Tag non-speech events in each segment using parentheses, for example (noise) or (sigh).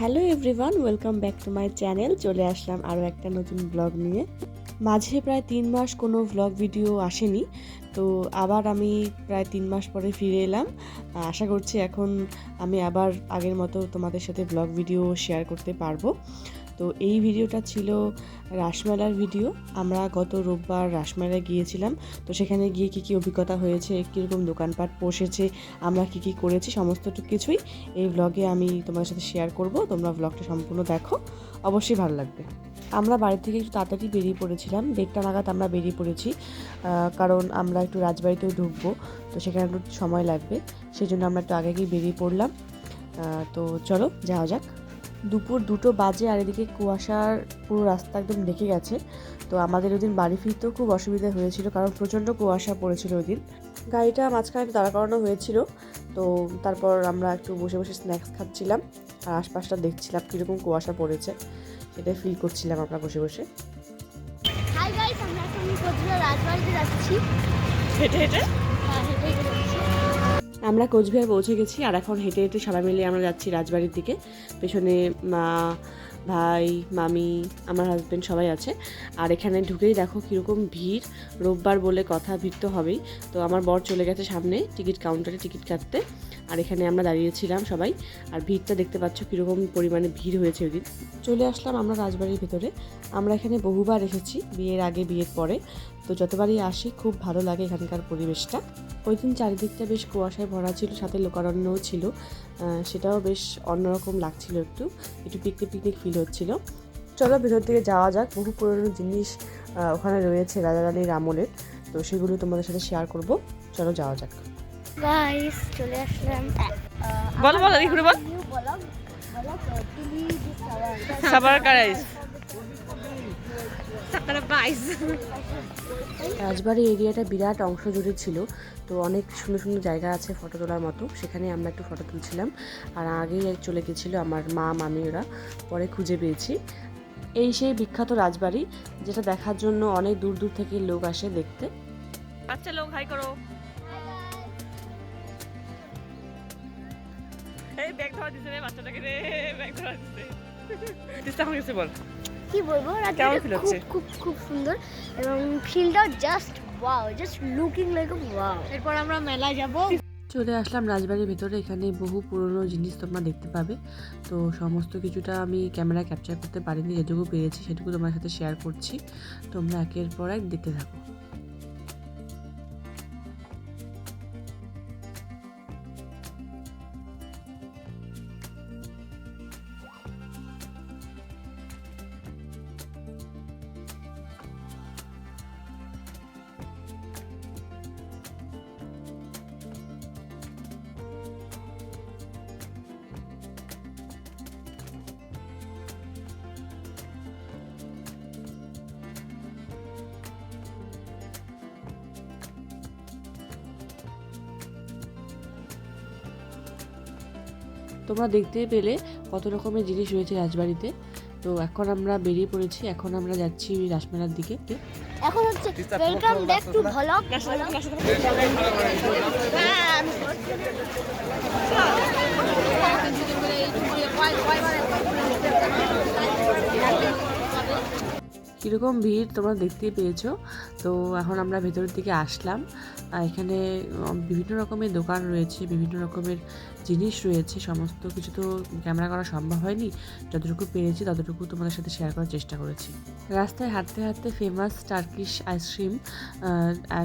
Hello everyone, welcome back to my channel. চলে আসলাম আরও একটা নতুন ব্লগ নিয়ে। মাঝে প্রায় তিন মাস কোনো ভ্লগ ভিডিও আসেনি। তো আবার আমি প্রায় তিন মাস পরে ফিরে এলাম। আশা করছি এখন আমি আবার আগের মতো তোমাদের সাথে ব্লগ ভিডিও শেয়ার করতে পারব। তো এই ভিডিওটা ছিল রাসমেলার ভিডিও আমরা গত রোববার রাসমেলায় গিয়েছিলাম। তো সেখানে গিয়ে কী কী অভিজ্ঞতা হয়েছে, কীরকম দোকানপাট বসেছে, আমরা কী কী করেছি সমস্ত কিছুই এই ব্লগে আমি তোমাদের সাথে শেয়ার করব। তোমরা ব্লগটা সম্পূর্ণ দেখো। অবশ্যই ভালো লাগবে। আমরা বাড়ি থেকে একটু তাড়াতাড়ি বেরিয়ে পড়েছিলাম। দেড়টা নাগাদ আমরা বেরিয়ে পড়েছি কারণ আমরা একটু রাজবাড়িতেও ঢুকবো, তো সেখানে একটু সময় লাগবে সেই জন্য আমরা একটু আগে গিয়ে বেরিয়ে পড়লাম। তো চলো, যাওয়া যাক। দুপুর দুটো বাজে আর এদিকে কুয়াশার পুরো রাস্তা একদম ঢেকে গেছে, তো আমাদের ওই দিন বাড়ি ফিরতেও খুব অসুবিধা হয়েছিল, কারণ প্রচণ্ড কুয়াশা পড়েছিল ওই দিন গাড়িটা মাঝখানে একটু দাঁড়া করানো হয়েছিল, তো তারপর আমরা একটু বসে বসে স্ন্যাক্স খাচ্ছিলাম, আর আশপাশটা দেখছিলাম কীরকম কুয়াশা পড়েছে। সেটাই ফিল করছিলাম আমরা বসে বসে। হাই গাইস আমরা এখন কোচবিহার রাজবাড়িতে যাচ্ছি। হেঁটে হেঁটে? হ্যাঁ আমরা কোচবিহার পৌঁছে গেছি আর এখন হেঁটে হেঁটে সবাই মিলে আমরা যাচ্ছি রাজবাড়ির দিকে। পেছনে মা ভাই, মামি, আমার হাজব্যান্ড সবাই আছে। আর এখানে ঢুকেই দেখো কীরকম ভিড়। রোববার বলে কথা, ভিড় তো হবেই। তো আমার বর চলে গেছে সামনে টিকিট কাউন্টারে টিকিট কাটতে। আর এখানে আমরা দাঁড়িয়েছিলাম সবাই। আর ভিড়টা দেখতে পাচ্ছ কীরকম পরিমাণে ভিড় হয়েছে ওই চলে আসলাম আমরা রাজবাড়ির ভিতরে। আমরা এখানে বহুবার এসেছি বিয়ের আগে, বিয়ের পরে। তো যতবারই আসি খুব ভালো লাগে এখানকার পরিবেশটা। ওই দিন চারিদিকটা বেশ কুয়াশায় ভরা ছিল সাথে লোকারণ্যও ছিল। সেটাও বেশ অন্যরকম লাগছিল একটু। একটু পিকনিক পিকনিক ফিল হচ্ছিল। চলো ভেতর দিকে যাওয়া যাক। বহু পুরনো জিনিস ওখানে রয়েছে রাজা রানীর আমলের তো সেগুলো তোমাদের সাথে শেয়ার করব। চলো যাওয়া যাক। গাইস চলে আসলাম। বলো, বলো, ঘুরে বল। সাবার কারাইস। বাইশ রাজবাড়ি এরিয়াটা বিরাট অংশ জুড়ে ছিল তো অনেক সুন্দর সুন্দর জায়গা আছে ফটো তোলার মতো সেখানে আমরা একটু ফটো তুলছিলাম। আর আগেই চলে গেছিল আমার মা মামি ওরা পরে খুঁজে পেয়েছি। এই সেই বিখ্যাত রাজবাড়ি যেটা দেখার জন্য অনেক দূর দূর থেকে লোক আসে দেখতে। বাচ্চা লোক হাই করো। এই ব্যাগ ধরা দিছে রে বাচ্চাটাকে রে ব্যাগ ধরা দিছে। তিস্তা হয়ে গেছে বল। কি বলব? খুব হচ্ছে? খুব খুব সুন্দর এবং ফিলটাও just wow just looking like a wow এরপর আমরা মেলায় যাব। চলে আসলাম রাজবাড়ির ভিতরে এখানে বহু পুরনো জিনিস তোমরা দেখতে পাবে। তো সমস্ত কিছুটা আমি ক্যামেরা ক্যাপচার করতে পারিনি যেটুকু পেরেছি সেটুকু তোমার সাথে শেয়ার করছি। তোমরা একের পর এক দেখতে থাকো। তোমরা দেখতে পেলে কত রকমের জিনিস রয়েছে রাজবাড়িতে। তো এখন আমরা বেরিয়ে পড়েছি এখন আমরা যাচ্ছি রাসমেলার দিকে। এখন হচ্ছে ওয়েলকাম ব্যাক টু ভলগ কীরকম ভিড় তোমরা দেখতেই পেয়েছ। তো এখন আমরা ভেতরের দিকে আসলাম। এখানে বিভিন্ন রকমের দোকান রয়েছে, বিভিন্ন রকমের জিনিস রয়েছে। সমস্ত কিছু তো ক্যামেরা করা সম্ভব হয়নি। যতটুকু পেরেছি ততটুকু তোমাদের সাথে শেয়ার করার চেষ্টা করেছি। রাস্তায় হাঁটতে হাঁটতে famous Turkish ice cream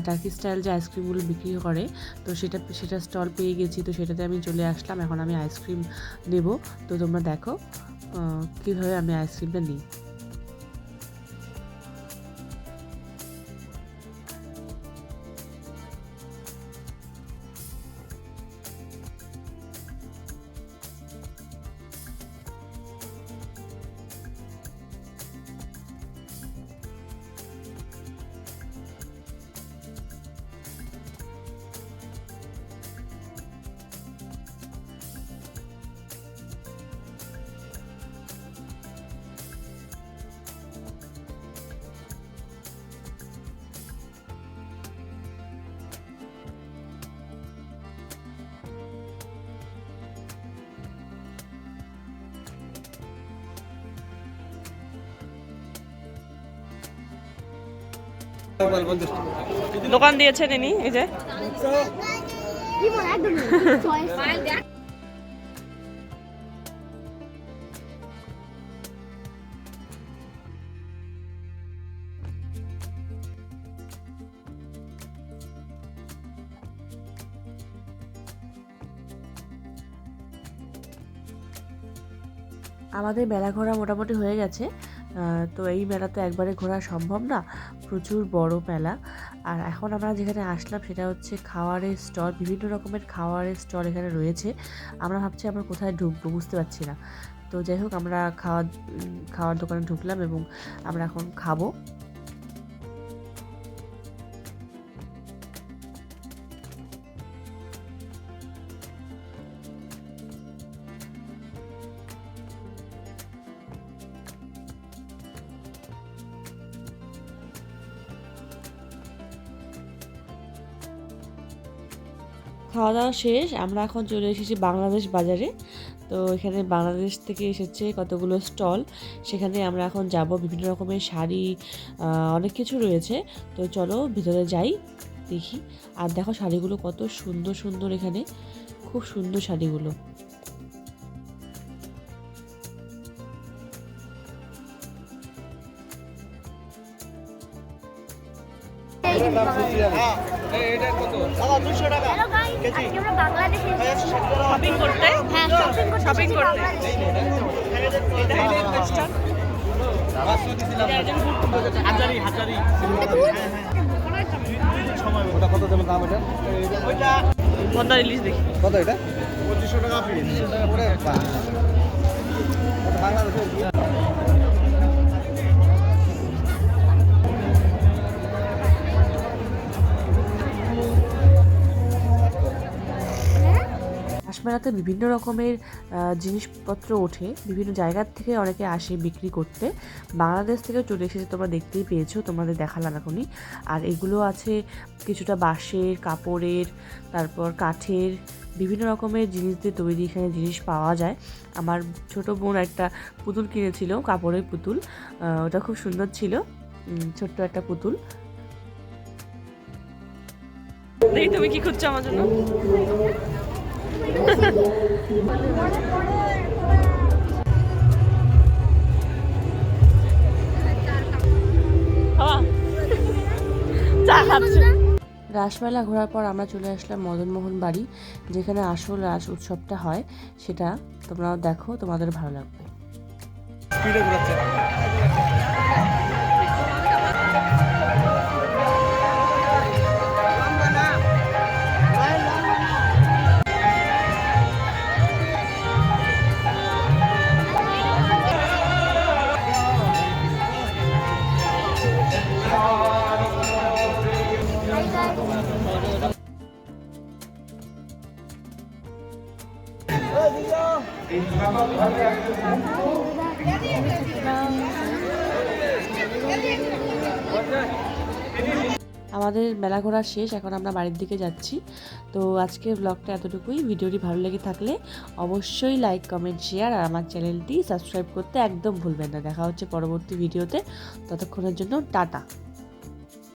Turkish style যে আইসক্রিমগুলো বিক্রি করে, তো সেটা সেটা স্টল পেয়ে গেছি। তো সেটাতে আমি চলে আসলাম। এখন আমি আইসক্রিম নেব। তো তোমরা দেখো কীভাবে আমি আইসক্রিমটা নিই। দোকান দিয়েছেন ইনি এই যে? আমাদের মেলা ঘোরা মোটামুটি হয়ে গেছে। তো এই মেলা তো একবারে ঘোরা সম্ভব না। প্রচুর বড় মেলা। আর এখন আমরা যেখানে আসলাম সেটা হচ্ছে খাওয়ারের স্টল। বিভিন্ন রকমের খাওয়ারের স্টল এখানে রয়েছে। আমরা ভাবছি আমরা কোথায় ঢুকবো বুঝতে পারছি না। তো যাই হোক, আমরা খাওয়ার খাওয়ার দোকানে ঢুকলাম এবং আমরা এখন খাব। খাওয়া দাওয়া শেষ আমরা এখন চলে এসেছি বাংলাদেশ বাজারে। তো এখানে বাংলাদেশ থেকে এসেছে কতগুলো স্টল সেখানে আমরা এখন যাব বিভিন্ন রকমের শাড়ি অনেক কিছু রয়েছে। তো চলো ভিতরে যাই দেখি। আর দেখো শাড়িগুলো কত সুন্দর সুন্দর এখানে। খুব সুন্দর শাড়িগুলো। এটা হ্যালো গাইস আজকে আমরা বাংলাদেশে এসেছি শপিং করতে হ্যাঁ শপিং করতে Shopping এসেছি করতে। বাংলাদেশে। ওটা কত দেবেন দাম এটা পদ্মা ইলিশ দেখি কত এটা পঁচিশশো টাকা পিস ওরে ওটা বিভিন্ন রকমের জিনিসপত্র ওঠে। বিভিন্ন জায়গার থেকে অনেকে আসে বিক্রি করতে। বাংলাদেশ থেকেও চলে এসেছে, তোমরা দেখতেই পেয়েছ, তোমাদের দেখালাম এখনই। আর এগুলো আছে কিছুটা বাঁশের, কাপড়ের, তারপর কাঠের, বিভিন্ন রকমের জিনিস দিয়ে তৈরি এখানে জিনিস পাওয়া যায়। আমার ছোট বোন একটা পুতুল কিনেছিল, কাপড়ের পুতুল। ওটা খুব সুন্দর ছিল ছোট্ট একটা পুতুল। তুমি কি খুঁজছো আমার জন্য? (laughs) রাসমেলা ঘোরার পর আমরা চলে আসলাম মদনমোহন বাড়ি, যেখানে আসল রাস উৎসবটা হয়, সেটা তোমরাও দেখো, তোমাদের ভালো লাগবে। আমাদের মেলা ঘোরা শেষ, এখন আমরা বাড়ির দিকে যাচ্ছি। তো আজকের ব্লগটা এতটুকুই। ভিডিওটি ভালো লেগে থাকলে অবশ্যই লাইক কমেন্ট শেয়ার আর আমার চ্যানেলটি সাবস্ক্রাইব করতে একদম ভুলবেন না। দেখা হচ্ছে পরবর্তী ভিডিওতে। ততক্ষণের জন্য টাটা।